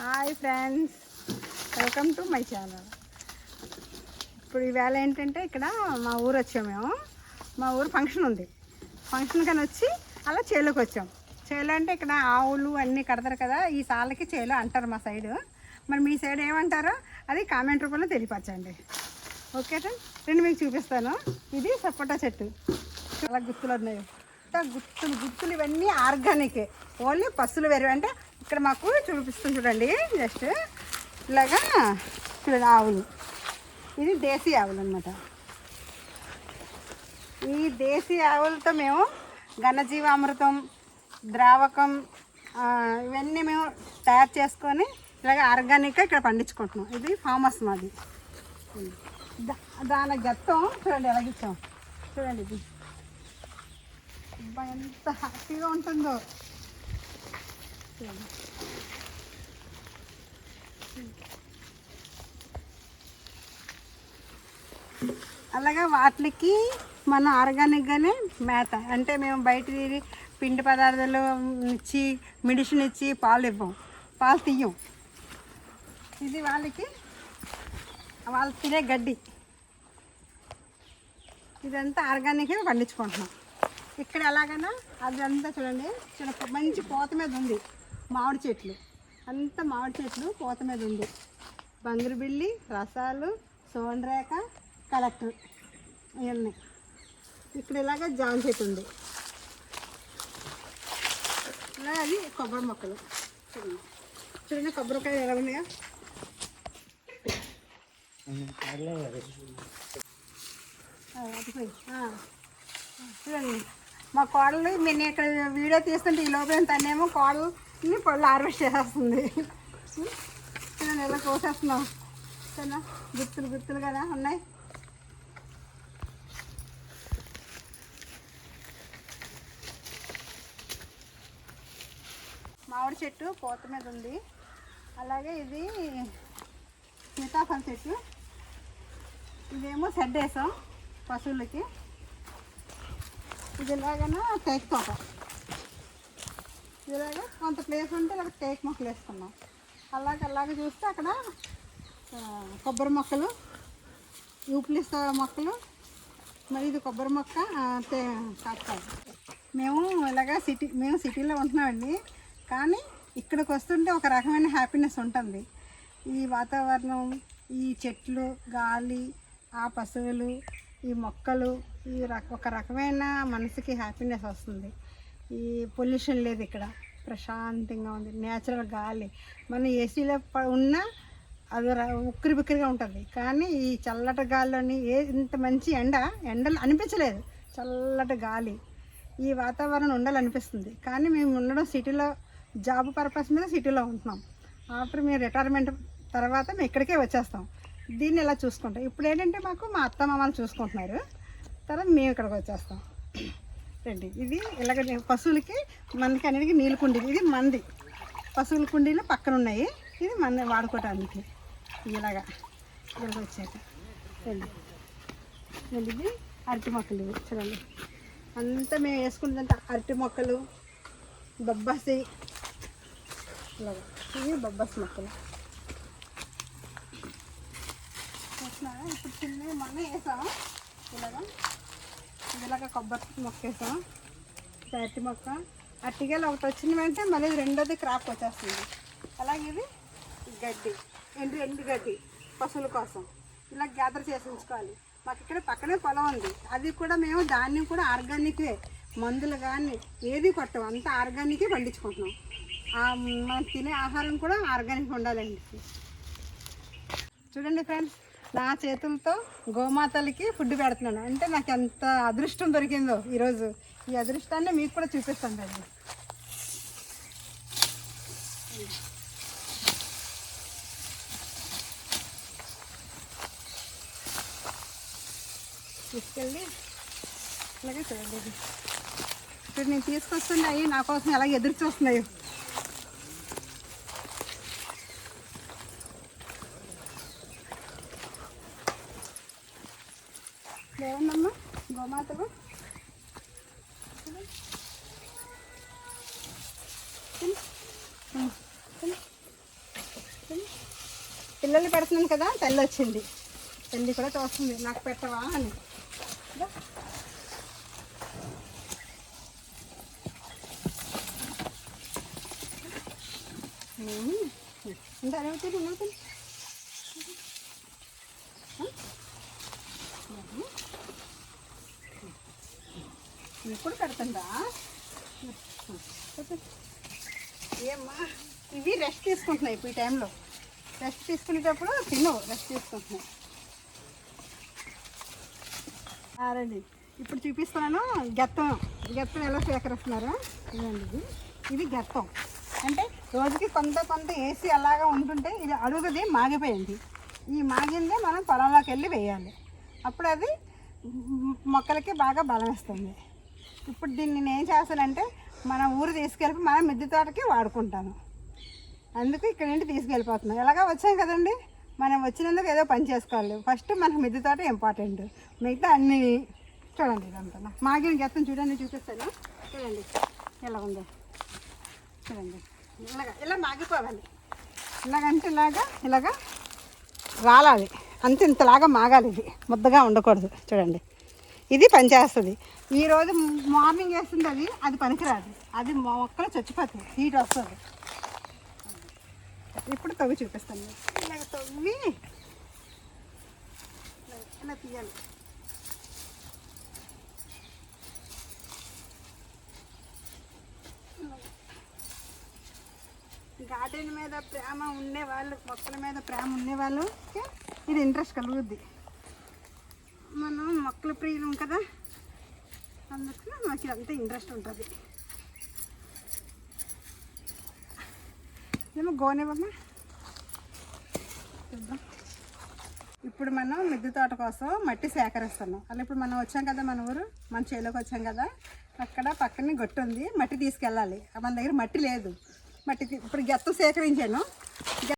Hi friends welcome to my channel. ఇప్పుడు ఈవేళ ఏంటంటే ఇక్కడ మా ఊరు వచ్చాం మేము. మా ఊరు ఫంక్షన్ ఉంది. ఫంక్షన్ కానీ వచ్చి అలా చేలోకి వచ్చాం. చేలో అంటే ఇక్కడ ఆవులు అన్నీ కడతారు కదా ఈ సాలకి చేలో అంటారు మా సైడు. మరి మీ సైడ్ ఏమంటారో అది కామెంట్ రూపంలో తెలియపరచండి. ఓకే రెండు మీకు చూపిస్తాను. ఇది సపోటా చెట్టు. చాలా గుర్తులు ఉన్నాయి. గుర్తులు గుర్తులు ఇవన్నీ ఆర్గానికే. ఓన్లీ పసులు వేరు. అంటే ఇక్కడ మాకు చూపిస్తుంది చూడండి. జస్ట్ ఇలాగా చూడండి ఆవులు. ఇది దేశీ ఆవులు అనమాట ఈ దేశీ ఆవులతో మేము ఘనజీవామృతం ద్రావకం ఇవన్నీ మేము తయారు చేసుకొని ఇలాగ ఆర్గానిక్గా ఇక్కడ పండించుకుంటున్నాం. ఇది ఫామస్ మాది. దా- దాని గత్తం చూడండి ఎలాగిచ్చాం చూడండి ఇది. అబ్బా, ఎంత హ్యాపీగా ఉంటుందో. అలాగా వాటికి మనం ఆర్గానిక్గానే మేత. అంటే మేము బయట పిండి పదార్థాలు ఇచ్చి మెడిసిన్ ఇచ్చి పాలు ఇవ్వం. పాలు తీయం ఇది వాళ్ళకి వాళ్ళు తినే గడ్డి. ఇదంతా ఆర్గానిక్గా పండించుకుంటున్నాం. ఇక్కడ ఎలాగైనా అదంతా చూడండి. చిన్న మంచి కోత మీద ఉంది. మామిడి చెట్లు. అంతా మామిడి చెట్లు పూత మీద ఉంది. బంగరుబిల్లి రసాలు సోనరేఖ కలెక్టర్ ఇవన్నీ. ఇక్కడ ఇలాగ జామ చెట్టు ఉంది. ఇలా అది కొబ్బరి మొక్కలు. చూడండి చూడండి కొబ్బరికాయ ఎలా ఉన్నాయా. చూడండి. మా కోడలు నేను ఇక్కడ వీడియో తీస్తుంటే ఈ లోపల తనేమో కోడలు పళ్ళు హార్వెస్ట్ చేసేస్తుంది. చూడండి ఎలా కోసేస్తున్నాం. సరేనా గుర్తులు గుర్తులు కదా ఉన్నాయి. మామిడి చెట్టు పూత మీద ఉంది. అలాగే ఇది సీతాఫలం చెట్టు. ఇదేమో షెడ్ వేసాం పశువులకి. ఇది ఇలాగనా టేక్ తోట ఇలాగ కొంత ప్లేస్ ఉంటే ఇలా టేక్ మొక్కలు వేసుకున్నాం అలాగ అలాగే చూస్తే అక్కడ కొబ్బరి మొక్కలు యూప్లిస్ మొక్కలు మరి ఇది కొబ్బరి మొక్క తే- కాస్తాయి మేము ఇలాగా సిటీ మేము సిటీలో ఉంటున్నామండి. కానీ ఇక్కడికి వస్తుంటే ఒక రకమైన హ్యాపీనెస్ ఉంటుంది. ఈ వాతావరణం ఈ చెట్లు గాలి ఆ పశువులు ఈ మొక్కలు ఈ ఒక రకమైన మనసుకి హ్యాపీనెస్ వస్తుంది. ఈ పొల్యూషన్ లేదు ఇక్కడ. ప్రశాంతంగా ఉంది. నేచురల్ గాలి. మనం ఏసీలో ఉన్నా అది ఉక్కిరి బిక్కిరిగా ఉంటుంది. కానీ ఈ చల్లటి గాలిలోని ఏ ఇంత మంచి ఎండ ఎండలు అనిపించలేదు. చల్లటి గాలి. ఈ వాతావరణం ఉండాలనిపిస్తుంది. కానీ మేము ఉండడం సిటీలో జాబ్ పర్పస్ మీద సిటీలో ఉంటున్నాం. ఆఫ్టర్ మేము రిటైర్మెంట్ తర్వాత మేము ఇక్కడికే వచ్చేస్తాం. దీన్ని ఇలా చూసుకుంటాం? ఇప్పుడు ఏంటంటే మాకు మా అత్త మామలు చూసుకుంటున్నారు. తర్వాత మేము ఇక్కడికి వచ్చేస్తాం. రండి ఇది ఇలాగ పశువులకి మనకి అనేది నీళ్ళ కుండీలు. ఇది మంది. పశువుల కుండీలు పక్కన ఉన్నాయి. ఇది మన వాడుకోవటానికి. ఇలాగా. ఇక్కడికి వచ్చాక. రండి. రండి ఇది అరటి మొక్కలు. చూడండి. అంతా మేము వేసుకున్నదంతా అరటి మొక్కలు బొబ్బాసి. ఇలాగా. ఇవి బొబ్బాసి మొక్కలు. ఇప్పుడు చిన్నవి మొన్న వేసాము. ఇలాగా. ఇలాగ కొబ్బరి మొక్కేసాం. అరటి మొక్క. అరటికాయలు ఒకటి వచ్చింది వెంటనే మళ్ళీ రెండోది క్రాప్ వచ్చేస్తుంది. అలాగే ఇది గడ్డి. ఎండు ఎండు గడ్డి పశువుల కోసం. ఇలా గ్యాదర్ చేసి ఉంచుకోవాలి మాకు ఇక్కడ పక్కనే పొలం ఉంది. అది కూడా మేము ధాన్యం కూడా ఆర్గానికే. మందులు కానీ ఏది కొట్టం. అంతా ఆర్గానికే పండించుకుంటున్నాం. మనం తినే ఆహారం కూడా ఆర్గానిక్ ఉండాలండి. చూడండి ఫ్రెండ్స్. నా చేతులతో గోమాతలకి ఫుడ్ పెడుతున్నాను. అంటే నాకు ఎంత అదృష్టం దొరికిందో ఈరోజు. ఈ అదృష్టాన్ని మీకు కూడా చూపిస్తాను రండి. తీసుకెళ్ళి ఇలాగే చూడండి. ఇప్పుడు నేను తీసుకొస్తున్నాయి అవి నా కోసం ఎలా ఎదురు చూస్తున్నాయి. లేవన్నమ్మా గోమాతలు పిల్లల్ని పిల్లలు పెడుతున్నాను కదా తల్లి వచ్చింది. తల్లి కూడా చూస్తుంది నాకు పెట్టవా అని. అంటే ఉమ్. అడుగుతుంది ఇప్పుడు పెడుతుందా? ఏమ్మా ఇవి రెస్ట్ తీసుకుంటున్నాయి ఇప్పుడు ఈ టైంలో రెస్ట్ తీసుకునేటప్పుడు తిను రెస్ట్ తీసుకుంటున్నాయి. ఆ, ఇప్పుడు చూపిస్తున్నాను గెత్తం. గెత్తం ఎలా సేకరిస్తున్నారు. ఇదండి ఇది. ఇది గెత్తం. అంటే రోజుకి కొంత కొంత వేసి అలాగా ఉంటుంటే ఇది అడుగుది మాగిపోయింది. ఈ మాగిందే మనం పొలంలోకి వెళ్ళి వేయాలి. అప్పుడు అది మొక్కలకి బాగా బలం ఇస్తుంది ఇప్పుడు దీన్ని నేను ఏం చేస్తానంటే మన ఊరు తీసుకెళ్ళి మన మిద్దె తోటకి వాడుకుంటాను. అందుకు ఇక్కడ నుండి తీసుకెళ్ళిపోతున్నాం ఎలాగా వచ్చాం కదండి? మనం వచ్చినందుకు ఏదో పని చేసుకోవాలి. ఫస్ట్ మనకు మిద్దె తోట ఇంపార్టెంట్. మిగతా అన్ని చూడండి ఇదంతా. మాగిన గెత్తం చూడండి చూపిస్తాను. చూడండి. ఎలా ఉందో. చూడండి. ఇలాగా ఇలా మాగిపోవాలి. ఇలాగంటే ఇలాగా ఇలాగా రాలాలి. అంత ఇంతలాగా మాగాలి ఇది. ముద్దగా ఉండకూడదు. చూడండి. ఇది పనిచేస్తుంది. ఈరోజు మార్నింగ్ వేస్తుంది అది అది పనికిరాదు. అది మొక్కలు చచ్చిపోతుంది. హీట్ వస్తుంది. ఇప్పుడు తవ్వి చూపిస్తాను. ఇలాగ తవ్వి. ఇలా తీయాలి. గార్డెన్ మీద ప్రేమ ఉండే వాళ్ళు మొక్కల మీద ప్రేమ ఉండేవాళ్ళు. ఇది ఇంట్రెస్ట్ కలుగుద్ది. మనం మొక్కల ప్రియులం కదా? అందుకు నాకు ఇదంతా ఇంట్రెస్ట్ ఉంటుంది. ఏమో గోనేవమ్మా చూద్దాం ఇప్పుడు మనం మిద్దె తోట కోసం మట్టి సేకరిస్తున్నాం. అలా ఇప్పుడు మనం వచ్చాం కదా మన ఊరు? మన చేలోకి వచ్చాం కదా? అక్కడ పక్కనే గొట్టి ఉంది. మట్టి తీసుకెళ్ళాలి. మన దగ్గర మట్టి లేదు. మట్టి ఇప్పుడు గెత్తం సేకరించాను.